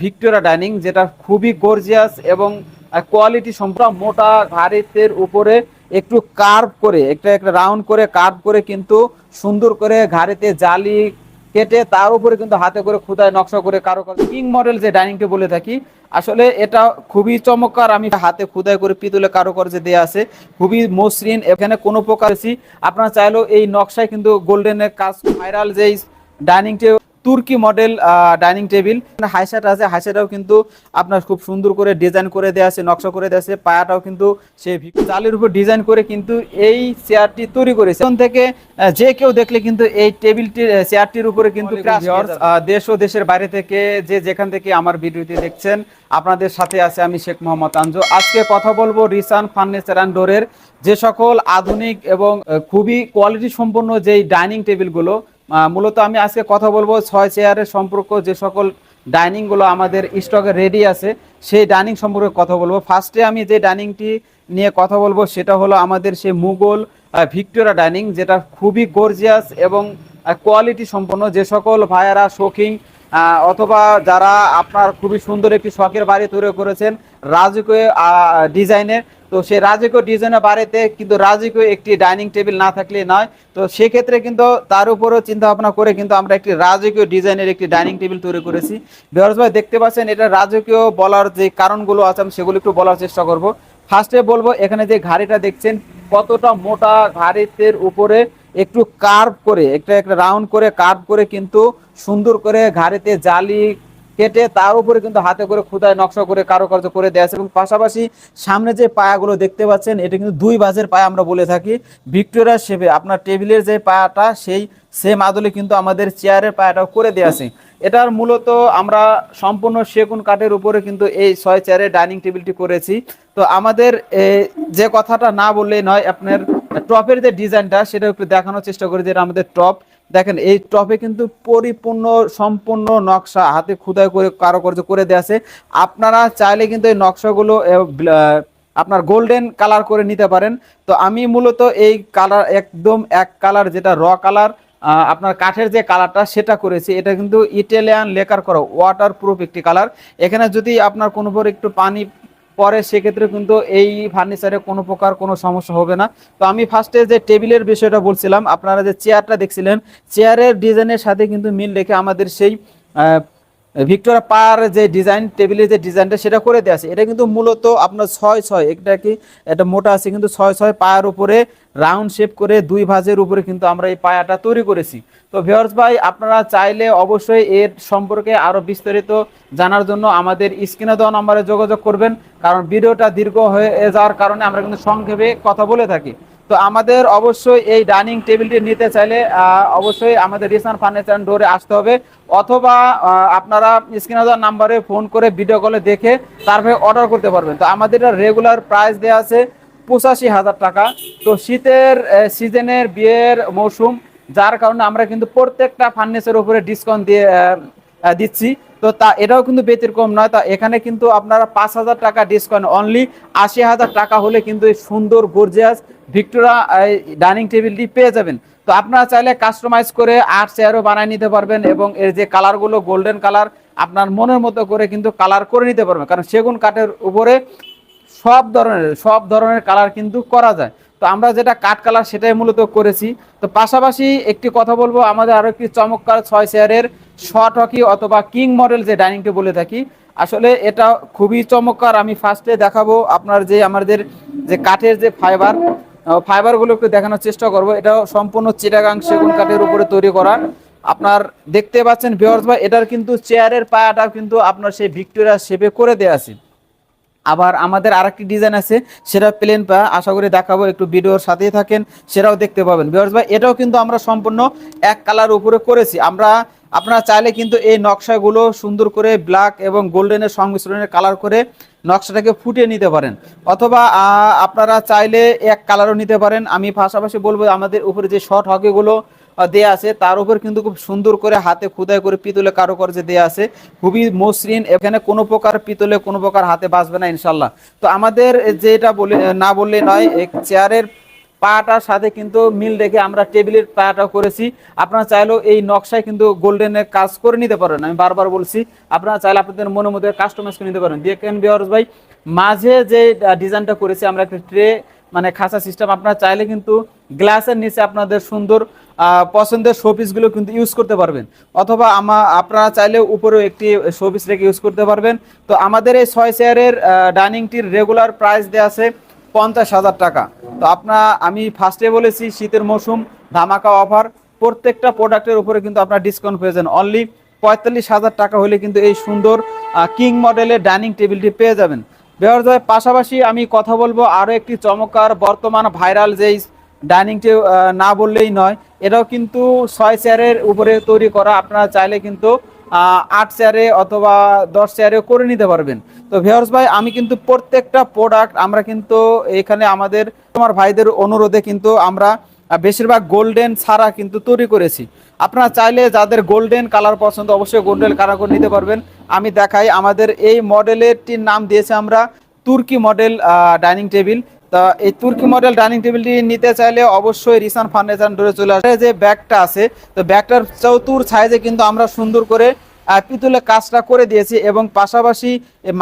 Victoria dining, যেটা খুবই gorgeous এবং কোয়ালিটি সম্পূর্ণ মোটা ঘাড়িতের উপরে একটু কার্ভ করে, একটা একটা রাউন্ড করে কার্ভ করে কিন্তু সুন্দর করে ঘাড়িতে জালি কেটে তার উপরে কিন্তু হাতে করে খুদায় নকশা করে কারও কিং মডেল যে ডাইনিংটি বলে থাকি, আসলে এটা খুবই চমৎকার, আমি হাতে খুদাই করে পিতলে কারুকার্যে দেওয়া আছে, খুবই মসৃণ, এখানে কোনো প্রকার, আপনারা চাইলেও এই নকশায় কিন্তু গোল্ডেনের কাজ ভাইরাল যে ডাইনিং টেবিল তুর্কি মডেল ডাইনিং টেবিল হাইসাট আছে। হাইসাটাও কিন্তু আপনার খুব সুন্দর করে ডিজাইন করে দেওয়া আছে নকশা করে দেওয়া আছে। পায়াটাও কিন্তু সে চালের উপর ডিজাইন করে কিন্তু এই চেয়ারটি তৈরি করেছে। এখন থেকে যে কেউ দেখলে কিন্তু এই টেবিলটি চেয়ারটির উপরে কিন্তু দেশ ও দেশের বাইরে থেকে যে যেখান থেকে আমার ভিডিওটি দেখছেন আপনাদের সাথে আছে আমি শেখ মোহাম্মদ আনজু। আজকে কথা বলব রিসান ফার্নিচার অ্যান্ড ডোরের যে সকল আধুনিক এবং খুবই কোয়ালিটি সম্পন্ন যেই ডাইনিং টেবিলগুলো মূলত আমি আজকে কথা বলব ছয় চেয়ারের সম্পর্ক, যে সকল ডাইনিংগুলো আমাদের স্টকে রেডি আছে, সেই ডাইনিং সম্পর্কে কথা বলব। ফার্স্টে আমি যে ডাইনিংটি নিয়ে কথা বলব, সেটা হলো আমাদের সেই মুঘল ভিক্টোরিয়া ডাইনিং, যেটা খুবই গর্জিয়াস এবং কোয়ালিটি সম্পন্ন। যে সকল ভাইয়ারা শৌখিন অথবা যারা আপনার খুবই সুন্দর একটি শখের বাড়ি তৈরি করেছেন, রাজকীয় ডিজাইনের তো সেই রাজকীয় ডিজাইনের বাড়িতে কিন্তু রাজকীয় একটি ডাইনিং টেবিল না থাকলে নয়। তো সেক্ষেত্রে কিন্তু তার উপরও চিন্তা ভাবনা করে কিন্তু আমরা একটি রাজকীয় ডিজাইনের একটি ডাইনিং টেবিল তৈরি করেছি। বিহারস ভাই, দেখতে পাচ্ছেন এটা রাজকীয় বলার যে কারণগুলো আছে, আমি সেগুলো একটু বলার চেষ্টা করব। ফার্স্টে বলব, এখানে যে ঘাড়িটা দেখছেন, কতটা মোটা ঘাড়িতের উপরে একটু কার্ভ করে, একটা একটা রাউন্ড করে কার্ভ করে কিন্তু সুন্দর করে ঘাড়িতে জালি কেটে তার উপরে কিন্তু হাতে করে খুদায় নকশা করে কারুকার্য করে দেওয়া আছে। এবং পাশাপাশি সামনে যে পায়াগুলো দেখতে পাচ্ছেন, এটা কিন্তু দুই বাজের পায়া আমরা বলে থাকি। ভিক্টোরিয়া শেপে আপনার টেবিলের যে পায়াটা, সেই সেম আদলে কিন্তু আমাদের চেয়ারের পায়াটাও করে দেওয়া আছে। এটার মূলত আমরা সম্পূর্ণ সেগুন কাঠের উপরে কিন্তু এই ছয় চেয়ারের ডাইনিং টেবিলটি করেছি। তো আমাদের যে কথাটা না বললেই নয়, আপনার টপের যে ডিজাইনটা সেটা একটু দেখানোর চেষ্টা করি যেটা আমাদের টপ দেখেন, এই টপে কিন্তু পরিপূর্ণ, সম্পূর্ণ নকশা হাতে খুদাই করে কারুকার্য করে দেওয়া আছে। আপনারা চাইলে কিন্তু এই নকশাগুলো আপনার গোল্ডেন কালার করে নিতে পারেন। তো আমি মূলত এই কালার একদম এক কালার যেটা র কালার আপনার কাঠের যে কালারটা সেটা করেছি। এটা কিন্তু ইটালিয়ান লেকার করা ওয়াটার প্রুফ একটি কালার এখানে যদি আপনার কোনো একটু পানি পরে সেক্ষেত্রে কিন্তু এই ফার্নিচারে কোনো প্রকার কোনো সমস্যা হবে না। তো আমি ফার্স্টে যে টেবিলের বিষয়টা বলছিলাম, আপনারা যে চেয়ারটা দেখছিলেন চেয়ারের ডিজাইনের সাথে কিন্তু মিল রেখে আমাদের সেই আহ, ভিক্টোরিয়া পার যে ডিজাইন টেবিলের যে ডিজাইনটা সেটা করে দেওয়া আছে। এটা কিন্তু মূলত আপনার ছয় ছয় এটা কি এটা মোটা আছে কিন্তু ছয় ছয় পায়ের উপরে রাউন্ড শেপ করে দুই ভাঁজের উপরে কিন্তু আমরা এই পায়াটা তৈরি করেছি। তো ভিওর্স ভাই আপনারা চাইলে অবশ্যই এর সম্পর্কে আরও বিস্তারিত জানার জন্য আমাদের স্ক্রিনে দেওয়া নাম্বারে যোগাযোগ করবেন। কারণ ভিডিওটা দীর্ঘ হয়ে যাওয়ার কারণে আমরা কিন্তু সংক্ষেপে কথা বলে থাকি। তো আমাদের অবশ্যই এই ডাইনিং টেবিলটি নিতে চাইলে অবশ্যই আমাদের রিসান ফার্নিচার ডোরে আসতে হবে। অথবা আপনারা স্ক্রিনে দেওয়া নাম্বারে ফোন করে ভিডিও কলে দেখে তারপরে অর্ডার করতে পারবেন। তো আমাদের রেগুলার প্রাইস দেওয়া আছে পঁচাশি হাজার টাকা। তো শীতের সিজনের বিয়ের মৌসুম, যার কারণে আমরা কিন্তু প্রত্যেকটা ফার্নিচারের উপরে ডিসকাউন্ট দিয়ে দিচ্ছি। তো তা, এটাও কিন্তু ব্যতিক্রম নয়। তা, এখানে কিন্তু আপনারা পাঁচ হাজার টাকা ডিসকাউন্ট অনলি আশি হাজার টাকা হলে কিন্তু সুন্দর গর্জিয়াস ভিক্টোরিয়া ডাইনিং টেবিলটি পেয়ে যাবেন। তো আপনারা চাইলে কাস্টমাইজ করে আট চেয়ারও বানিয়ে নিতে পারবেন এবং এর যে কালারগুলো গোল্ডেন কালার আপনার মনের মতো করে কিন্তু কালার করে নিতে পারবেন। কারণ সেগুন কাঠের উপরে সব ধরনের সব ধরনের কালার কিন্তু করা যায়। তো আমরা যেটা কাঠ কালার সেটাই মূলত করেছি। তো পাশাপাশি একটি কথা বলব, আমাদের আরও একটি চমৎকার ছয় চেয়ারের শর্ট হকি অথবা কিং মডেল যে ডাইনিংটি বলে থাকি, আসলে এটা খুবই চমৎকার। আমি ফার্স্টে দেখাবো আপনার যে আমাদের যে কাঠের যে ফাইবার ফাইবারগুলো একটু দেখানোর চেষ্টা করব। এটাও সম্পূর্ণ চিটাগাং সেগুন কাঠের উপরে তৈরি করা। আপনার দেখতে পাচ্ছেন ভিওর্স ভাই, এটার কিন্তু চেয়ারের পায়াটা কিন্তু আপনার সেই ভিক্টোরিয়া শেপে করে দেওয়া আছে। আবার আমাদের আরেকটি ডিজাইন আছে, সেটা প্লেন পা আশা করি দেখাবো, একটু ভিডিওর সাথেই থাকেন, সেটাও দেখতে পাবেন। বিহার ভাই, এটাও কিন্তু আমরা সম্পূর্ণ এক কালার উপরে করেছি। আমরা আপনারা চাইলে কিন্তু এই নকশাগুলো সুন্দর করে ব্ল্যাক এবং গোল্ডেনের সংমিশ্রণের কালার করে নকশাটাকে ফুটিয়ে নিতে পারেন। অথবা আপনারা চাইলে এক কালারও নিতে পারেন। আমি পাশাপাশি বলব, আমাদের উপরে যে শর্ট হকিগুলো দেয়া আছে, তার উপর কিন্তু খুব সুন্দর করে হাতে খুদাই করে পিতলে কারুকার্য দেয়া আছে। খুবই মসৃণ, এখানে কোনো প্রকার পিতলে কোনো প্রকার হাতে বাঁচবে না ইনশাল্লাহ তো আমাদের যেটা বলে, না বললে নয় চেয়ারের পাটার সাথে কিন্তু মিল রেখে আমরা টেবিলের পায়াটাও করেছি। আপনারা চাইলেও এই নকশায় কিন্তু গোল্ডেনের কাজ করে নিতে পারেন। আমি বারবার বলছি, আপনারা চাইলে আপনাদের মনের মধ্যে কাস্টমাইজ করে নিতে পারেন। দেখেন বিহারস ভাই, মাঝে যে ডিজাইনটা করেছি, আমরা একটা ট্রে মানে খাসা সিস্টেম আপনারা চাইলে কিন্তু গ্লাসের নিচে আপনাদের সুন্দর পছন্দের শোপিসগুলো কিন্তু ইউজ করতে পারবেন। অথবা আমা, আপনারা চাইলে উপরেও একটি শোপিস রেখে ইউজ করতে পারবেন। তো আমাদের এই ছয় চেয়ারের ডাইনিংটির রেগুলার প্রাইস দেওয়া আছে পঞ্চাশ হাজার টাকা। তো আপনার, আমি ফার্স্টে বলেছি, শীতের মৌসুম, ধামাকা অফার প্রত্যেকটা প্রোডাক্টের উপরে কিন্তু আপনার ডিসকাউন্ট পেয়ে যান অনলি পঁয়তাল্লিশ হাজার টাকা হলে কিন্তু এই সুন্দর কিং মডেলের ডাইনিং টেবিলটি পেয়ে যাবেন। বেহর পাশাপাশি আমি কথা বলব আরও একটি চমৎকার বর্তমান ভাইরাল যেই ডাইনিংটি না বললেই নয়, এটাও কিন্তু ছয় চেয়ারের উপরে তৈরি করা। আপনারা চাইলে কিন্তু আট চেয়ারে অথবা দশ চেয়ারে করে নিতে পারবেন। তো ভিওর্স ভাই আমি কিন্তু প্রত্যেকটা প্রোডাক্ট আমরা কিন্তু এখানে আমাদের আমার ভাইদের অনুরোধে কিন্তু আমরা বেশিরভাগ গোল্ডেন ছাড়া কিন্তু তৈরি করেছি। আপনারা চাইলে যাদের গোল্ডেন কালার পছন্দ অবশ্যই গোল্ডেন কালার করে নিতে পারবেন। আমি দেখাই আমাদের এই মডেলেরটির নাম দিয়েছে আমরা তুর্কি মডেল ডাইনিং টেবিল তা এই তুর্কি মডেল ডাইনিং টেবিলটি নিতে চাইলে অবশ্যই রিসান ফার্নিচার ডোরে চলে আসে যে ব্যাগটা আছে তো ব্যাগটার চৌতুর সাইজে কিন্তু আমরা সুন্দর করে আহ, পিতলের কাজটা করে দিয়েছি এবং পাশাপাশি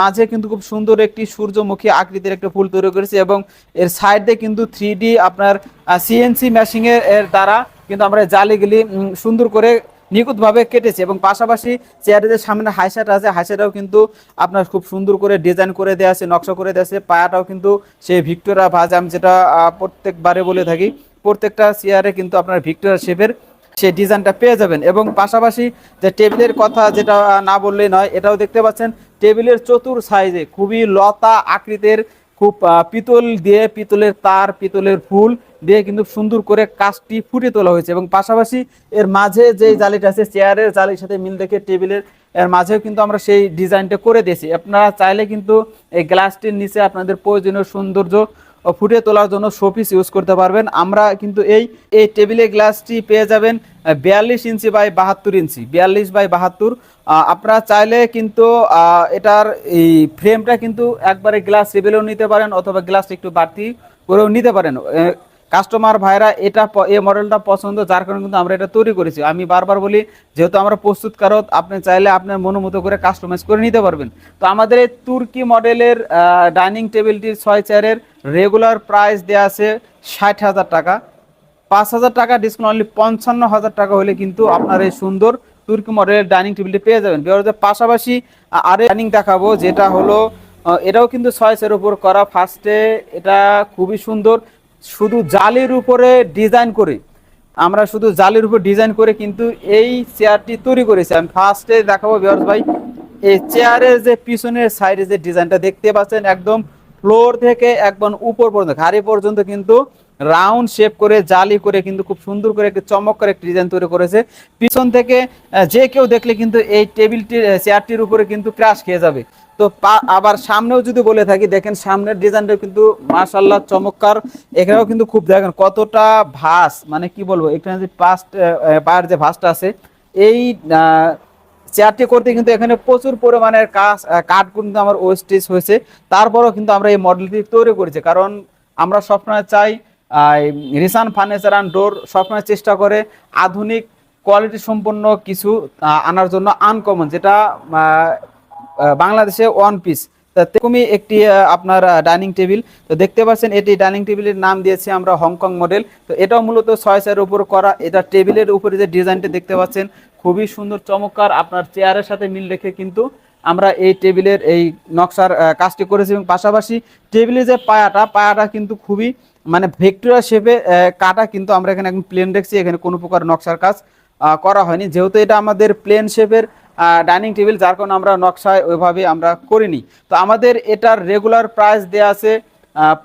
মাঝে কিন্তু খুব সুন্দর একটি সূর্যমুখী আকৃতির একটা ফুল তৈরি করেছি এবং এর সাইডে কিন্তু থ্রি আপনার সিএনসি মেশিনের এর দ্বারা কিন্তু আমরা জালিগুলি সুন্দর করে নিখুঁতভাবে কেটেছে এবং পাশাপাশি চেয়ারের যে সামনে হাইসাট আছে হাইসাটাও কিন্তু আপনার খুব সুন্দর করে ডিজাইন করে দেওয়া আছে, নকশা করে দেওয়া আছে। পায়াটাও কিন্তু সেই ভিক্টোরিয়া ভাজ আমি যেটা প্রত্যেকবারে বলে থাকি, প্রত্যেকটা চেয়ারে কিন্তু আপনার ভিক্টোরিয়া শেপের সেই ডিজাইনটা পেয়ে যাবেন। এবং পাশাপাশি যে টেবিলের কথা যেটা না বললেই নয়, এটাও দেখতে পাচ্ছেন, টেবিলের চতুর সাইজে খুবই লতা আকৃতির খুব পিতল দিয়ে পিতলের তার, পিতলের ফুল দিয়ে কিন্তু সুন্দর করে কাজটি ফুটে তোলা হয়েছে এবং পাশাপাশি এর মাঝে যে জালিটা আছে, চেয়ারের জালির সাথে মিল দেখে টেবিলের, এর মাঝেও কিন্তু আমরা সেই ডিজাইনটা করে দিয়েছি। আপনারা চাইলে কিন্তু এই গ্লাসটির নিচে আপনাদের প্রয়োজনীয় সৌন্দর্য ফুটিয়ে তোলার জন্য শোপিস ইউজ করতে পারবেন। আমরা কিন্তু এই এই টেবিলে গ্লাসটি পেয়ে যাবেন বিয়াল্লিশ ইঞ্চি বাই বাহাত্তর ইঞ্চি, বিয়াল্লিশ বাই বাহাত্তর। আপনারা চাইলে কিন্তু এটার এই ফ্রেমটা কিন্তু একবারে গ্লাস লেভেলেও নিতে পারেন অথবা গ্লাস একটু বাড়তি করেও নিতে পারেন। কাস্টমার ভাইরা এটা এই মডেলটা পছন্দ, যার কারণে কিন্তু আমরা এটা তৈরি করেছি। আমি বারবার বলি, যেহেতু আমরা প্রস্তুতকারক, আপনি চাইলে আপনার মনোমতো করে কাস্টমাইজ করে নিতে পারবেন। তো আমাদের এই তুর্কি মডেলের ডাইনিং টেবিলটির ছয় চেয়ারের রেগুলার প্রাইস দেওয়া আছে ষাট হাজার টাকা। পাঁচ হাজার টাকা ডিসকাউন্ট অনলি পঞ্চান্ন হাজার টাকা হলে কিন্তু আপনার এই সুন্দর তুর্কি মডেলের ডাইনিং টেবিলটি পেয়ে যাবেন। বিহারের পাশাপাশি আরে ডাইনিং দেখাবো, যেটা হলো এটাও কিন্তু ছয়েসের উপর করা। ফার্স্টে এটা খুবই সুন্দর, শুধু জালির উপরে ডিজাইন করে। আমরা শুধু জালির উপর ডিজাইন করে কিন্তু এই চেয়ারটি তৈরি করেছি। আমি ফার্স্টে দেখাবো বিহার ভাই। এই চেয়ারের যে পিছনের সাইডে যে ডিজাইনটা দেখতে পাচ্ছেন, একদম ফ্লোর থেকে একদম উপর পর্যন্ত ঘাড়ি পর্যন্ত কিন্তু রাউন্ড শেপ করে, জালি করে কিন্তু খুব সুন্দর করে একটি চমৎকার একটি ডিজাইন তৈরি করেছে। পিছন থেকে যে কেউ দেখলে কিন্তু এই টেবিলটির চেয়ারটির উপরে কিন্তু ক্রাশ খেয়ে যাবে। তো আবার সামনেও যদি বলে থাকি, দেখেন সামনের ডিজাইনটা কিন্তু মাশাল্লাহ চমৎকার। এখানেও কিন্তু খুব দেখেন কতটা ভাস মানে কি বলব, এখানে যে পাস্ট পায়ের যে ভাসটা আছে, এই চেয়ারটি করতে কিন্তু এখানে প্রচুর পরিমাণের কাজ কাঠ কিন্তু আমার ওয়েস্টেজ হয়েছে। তারপরও কিন্তু আমরা এই মডেলটি তৈরি করেছি। কারণ আমরা সবসময় চাই রিসান ফার্নিচার অ্যান্ড ডোর সবসময় চেষ্টা করে আধুনিক কোয়ালিটি সম্পন্ন কিছু আনার জন্য আনকমন যেটা বাংলাদেশে ওয়ান পিস তেরকমই একটি আপনার ডাইনিং টেবিল। তো দেখতে পাচ্ছেন, এটি ডাইনিং টেবিলের নাম দিয়েছি আমরা হংকং মডেল। তো এটাও মূলত ছয় চারের উপর করা। এটা টেবিলের উপরে যে ডিজাইনটা দেখতে পাচ্ছেন, খুবই সুন্দর, চমৎকার। আপনার চেয়ারের সাথে মিল রেখে কিন্তু আমরা এই টেবিলের এই নকশার কাজটি করেছি এবং পাশাপাশি টেবিলের যে পায়াটা পায়াটা কিন্তু খুবই মানে ভেক্টোরিয়া শেপে কাটা কিন্তু আমরা এখানে একদম প্লেন দেখছি। এখানে কোনো প্রকার নকশার কাজ করা হয়নি। যেহেতু এটা আমাদের প্লেন শেপের ডাইনিং টেবিল যার কারণে আমরা নকশায় ওইভাবে আমরা করিনি। তো আমাদের এটার রেগুলার প্রাইস দেওয়া আছে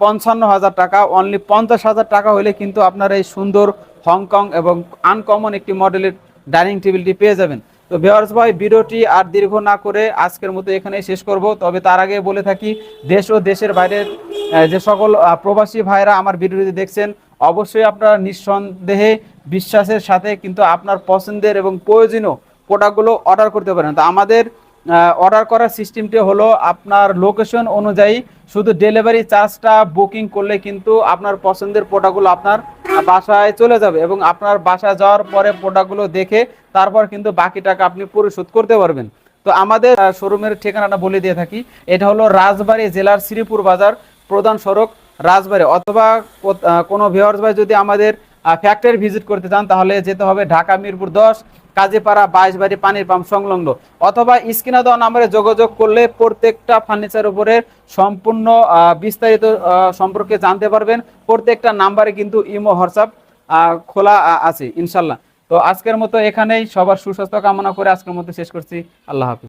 পঞ্চান্ন হাজার টাকা অনলি পঞ্চাশ হাজার টাকা হলে কিন্তু আপনার এই সুন্দর হংকং এবং আনকমন একটি মডেলের ডাইনিং টেবিলটি পেয়ে যাবেন। তো ভিওয়ার্স ভাই, ভিডিওটি আর দীর্ঘ না করে আজকের মতো এখানেই শেষ করব। তবে তার আগে বলে থাকি, দেশ ও দেশের বাইরের যে সকল প্রবাসী ভাইরা আমার ভিডিওটি দেখছেন, অবশ্যই আপনারা নিঃসন্দেহে বিশ্বাসের সাথে কিন্তু আপনার পছন্দের এবং প্রয়োজনীয় প্রোডাক্টগুলো অর্ডার করতে পারেন। তো আমাদের অর্ডার করার সিস্টেমটি হলো আপনার লোকেশন অনুযায়ী শুধু ডেলিভারি চার্জটা বুকিং করলে কিন্তু আপনার পছন্দের প্রোডাক্টগুলো আপনার বাসায় চলে যাবে এবং আপনার বাসায় যাওয়ার পরে প্রোডাক্টগুলো দেখে তারপর কিন্তু বাকি টাকা আপনি পরিশোধ করতে পারবেন। তো আমাদের শোরুমের ঠিকানাটা বলে দিয়ে থাকি। এটা হলো রাজবাড়ী জেলার শ্রীপুর বাজার প্রধান সড়ক রাজবাড়ী অথবা কোনো ভিওয়ার্স ভাই যদি আমাদের ফ্যাক্টরি ভিজিট করতে চান, তাহলে যেতে হবে ঢাকা মিরপুর দশ, কাজীপাড়া বাইশবাড়ি পানির পাম্প সংলগ্ন। অথবা স্ক্রিনে দেওয়া নাম্বারে যোগাযোগ করলে প্রত্যেকটা ফার্নিচার উপরে সম্পূর্ণ বিস্তারিত সম্পর্কে জানতে পারবেন। প্রত্যেকটা নাম্বারে কিন্তু ইমো, হোয়াটসঅ্যাপ খোলা আছে, ইনশাল্লাহ। তো আজকের মতো এখানেই, সবার সুস্বাস্থ্য কামনা করে আজকের মতো শেষ করছি। আল্লাহ হাফিজ।